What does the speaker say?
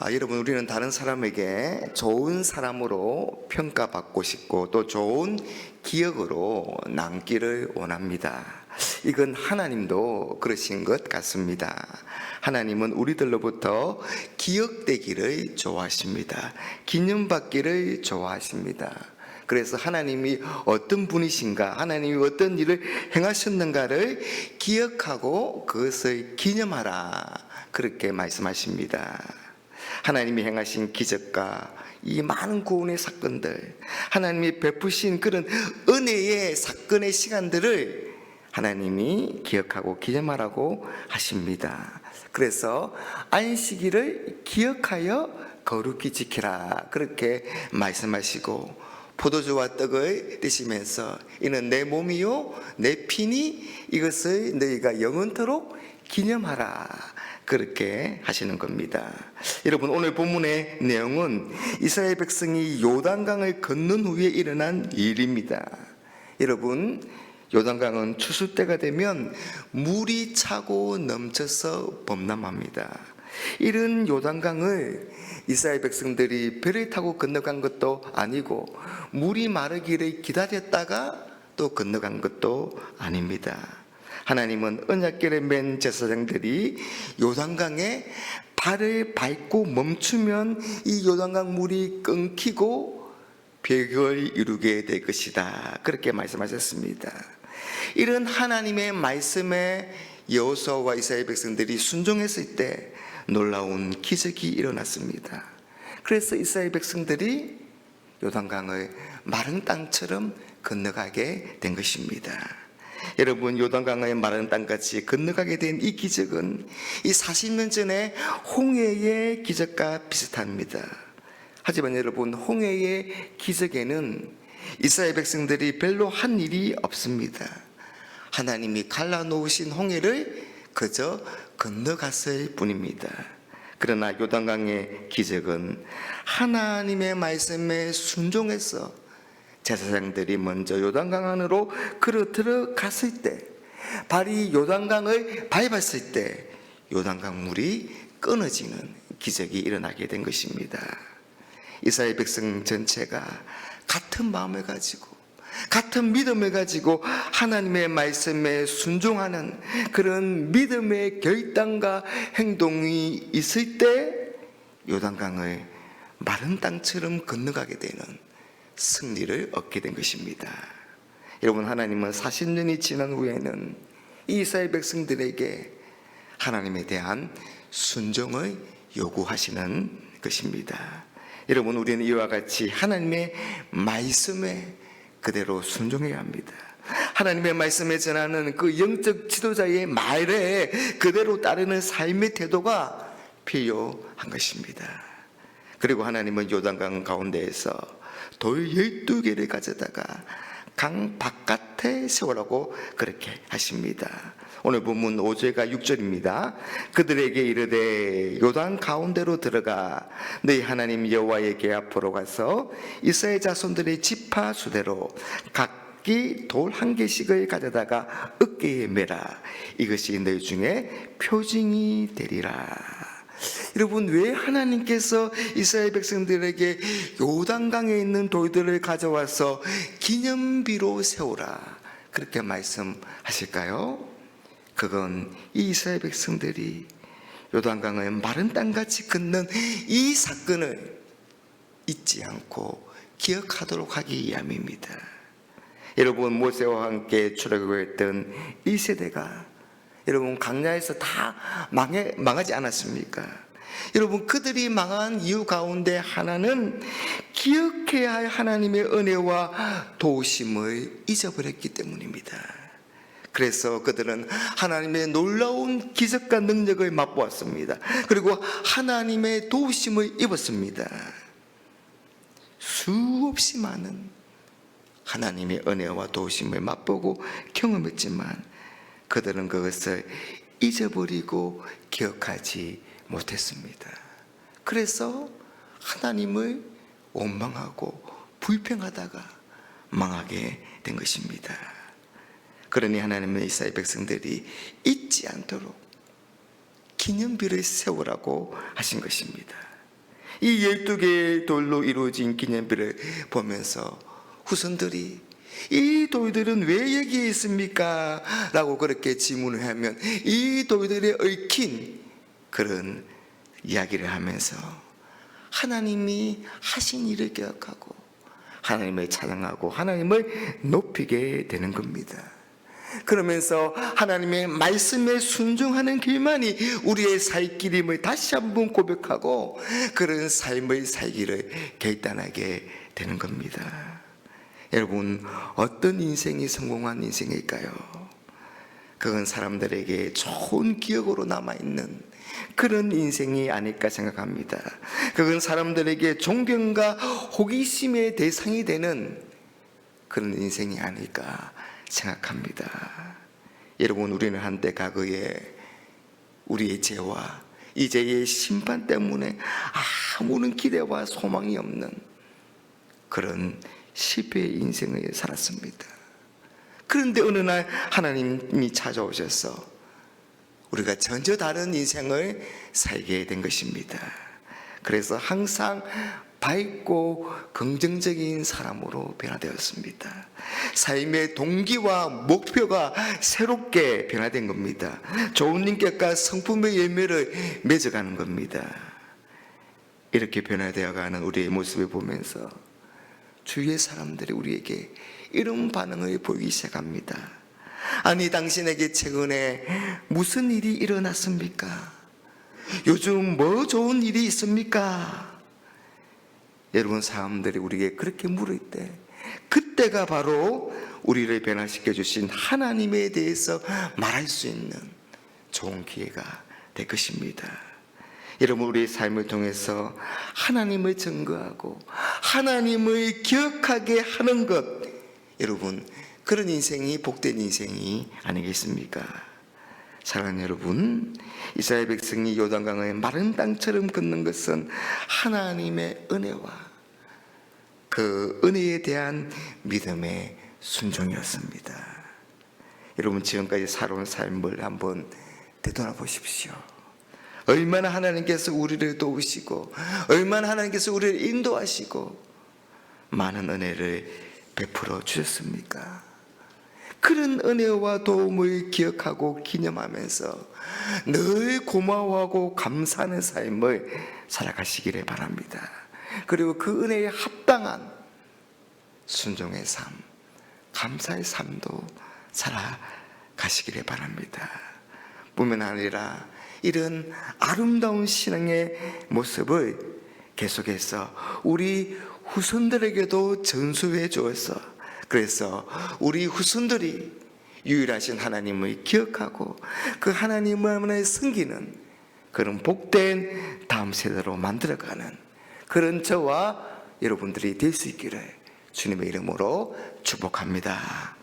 아, 여러분 우리는 다른 사람에게 좋은 사람으로 평가받고 싶고 또 좋은 기억으로 남기를 원합니다. 이건 하나님도 그러신 것 같습니다. 하나님은 우리들로부터 기억되기를 좋아하십니다. 기념받기를 좋아하십니다. 그래서 하나님이 어떤 분이신가, 하나님이 어떤 일을 행하셨는가를 기억하고 그것을 기념하라. 그렇게 말씀하십니다. 하나님이 행하신 기적과 이 많은 구원의 사건들, 하나님이 베푸신 그런 은혜의 사건의 시간들을 하나님이 기억하고 기념하라고 하십니다. 그래서 안식일을 기억하여 거룩히 지키라. 그렇게 말씀하시고 포도주와 떡을 드시면서 이는 내 몸이요 내 피니 이것을 너희가 영원토록 기념하라 그렇게 하시는 겁니다. 여러분 오늘 본문의 내용은 이스라엘 백성이 요단강을 건넌 후에 일어난 일입니다. 여러분 요단강은 추수 때가 되면 물이 차고 넘쳐서 범람합니다. 이런 요단강을 이스라엘 백성들이 배를 타고 건너간 것도 아니고 물이 마르기를 기다렸다가 또 건너간 것도 아닙니다. 하나님은 언약궤를 맨 제사장들이 요단강에 발을 밟고 멈추면 이 요단강 물이 끊기고 벽을 이루게 될 것이다. 그렇게 말씀하셨습니다. 이런 하나님의 말씀에 여호수아와 이스라엘 백성들이 순종했을 때 놀라운 기적이 일어났습니다. 그래서 이스라엘 백성들이 요단강을 마른 땅처럼 건너가게 된 것입니다. 여러분 요단강의 마른 땅같이 건너가게 된 이 기적은 이 40년 전에 홍해의 기적과 비슷합니다. 하지만 여러분 홍해의 기적에는 이스라엘 백성들이 별로 한 일이 없습니다. 하나님이 갈라놓으신 홍해를 그저 건너갔을 뿐입니다. 그러나 요단강의 기적은 하나님의 말씀에 순종해서 제사장들이 먼저 요단강 안으로 걸어 들어갔을 때 발이 요단강을 밟았을 때 요단강 물이 끊어지는 기적이 일어나게 된 것입니다. 이스라엘 백성 전체가 같은 마음을 가지고 같은 믿음을 가지고 하나님의 말씀에 순종하는 그런 믿음의 결단과 행동이 있을 때 요단강을 마른 땅처럼 건너가게 되는 승리를 얻게 된 것입니다. 여러분 하나님은 40년이 지난 후에는 이 이스라엘 백성들에게 하나님에 대한 순종을 요구하시는 것입니다. 여러분 우리는 이와 같이 하나님의 말씀에 그대로 순종해야 합니다. 하나님의 말씀에 전하는 그 영적 지도자의 말에 그대로 따르는 삶의 태도가 필요한 것입니다. 그리고 하나님은 요단강 가운데에서 돌 12개를 가져다가 강 바깥에 세우라고 그렇게 하십니다. 오늘 본문 5절과 6절입니다. 그들에게 이르되 요단 가운데로 들어가 너희 하나님 여호와의 궤 앞으로 가서 이스라엘 자손들의 지파 수대로 각기 돌 한 개씩을 가져다가 어깨에 매라 이것이 너희 중에 표징이 되리라. 여러분 왜 하나님께서 이스라엘 백성들에게 요단강에 있는 돌들을 가져와서 기념비로 세우라 그렇게 말씀하실까요? 그건 이 이스라엘 백성들이 요단강을 마른 땅같이 걷는 이 사건을 잊지 않고 기억하도록 하기 위함입니다. 여러분 모세와 함께 출애굽했던 이 세대가 여러분 강야에서 다 망해, 망하지 않았습니까? 여러분 그들이 망한 이유 가운데 하나는 기억해야 할 하나님의 은혜와 도우심을 잊어버렸기 때문입니다. 그래서 그들은 하나님의 놀라운 기적과 능력을 맛보았습니다. 그리고 하나님의 도우심을 입었습니다. 수없이 많은 하나님의 은혜와 도우심을 맛보고 경험했지만 그들은 그것을 잊어버리고 기억하지 못했습니다. 그래서 하나님을 원망하고 불평하다가 망하게 된 것입니다. 그러니 하나님의 이스라엘 백성들이 잊지 않도록 기념비를 세우라고 하신 것입니다. 이 열두 개의 돌로 이루어진 기념비를 보면서 후손들이 이 돌들은 왜 여기에 있습니까? 라고 그렇게 질문을 하면 이 돌들에 얽힌 그런 이야기를 하면서 하나님이 하신 일을 기억하고 하나님을 찬양하고 하나님을 높이게 되는 겁니다. 그러면서 하나님의 말씀에 순종하는 길만이 우리의 살 길임을 다시 한번 고백하고 그런 삶을 살기를 결단하게 되는 겁니다. 여러분, 어떤 인생이 성공한 인생일까요? 그건 사람들에게 좋은 기억으로 남아있는 그런 인생이 아닐까 생각합니다. 그건 사람들에게 존경과 호기심의 대상이 되는 그런 인생이 아닐까 생각합니다. 여러분, 우리는 한때 과거에 우리의 죄와 이제의 심판 때문에 아무런 기대와 소망이 없는 그런 실패의 인생을 살았습니다. 그런데 어느 날 하나님이 찾아오셔서 우리가 전혀 다른 인생을 살게 된 것입니다. 그래서 항상 밝고 긍정적인 사람으로 변화되었습니다. 삶의 동기와 목표가 새롭게 변화된 겁니다. 좋은 인격과 성품의 열매를 맺어가는 겁니다. 이렇게 변화되어가는 우리의 모습을 보면서 주위의 사람들이 우리에게 이런 반응을 보이기 시작합니다. 아니, 당신에게 최근에 무슨 일이 일어났습니까? 요즘 뭐 좋은 일이 있습니까? 여러분, 사람들이 우리에게 그렇게 물을 때, 그때가 바로 우리를 변화시켜 주신 하나님에 대해서 말할 수 있는 좋은 기회가 될 것입니다. 여러분 우리의 삶을 통해서 하나님을 증거하고 하나님을 기억하게 하는 것 여러분 그런 인생이 복된 인생이 아니겠습니까? 사랑하는 여러분 이스라엘 백성이 요단강의 마른 땅처럼 걷는 것은 하나님의 은혜와 그 은혜에 대한 믿음의 순종이었습니다. 여러분 지금까지 살아온 삶을 한번 되돌아보십시오. 얼마나 하나님께서 우리를 도우시고 얼마나 하나님께서 우리를 인도하시고 많은 은혜를 베풀어 주셨습니까? 그런 은혜와 도움을 기억하고 기념하면서 늘 고마워하고 감사하는 삶을 살아가시기를 바랍니다. 그리고 그 은혜에 합당한 순종의 삶, 감사의 삶도 살아가시기를 바랍니다. 뿐만 아니라 이런 아름다운 신앙의 모습을 계속해서 우리 후손들에게도 전수해 주어서 그래서 우리 후손들이 유일하신 하나님을 기억하고 그 하나님을 섬기는 그런 복된 다음 세대로 만들어가는 그런 저와 여러분들이 될 수 있기를 주님의 이름으로 축복합니다.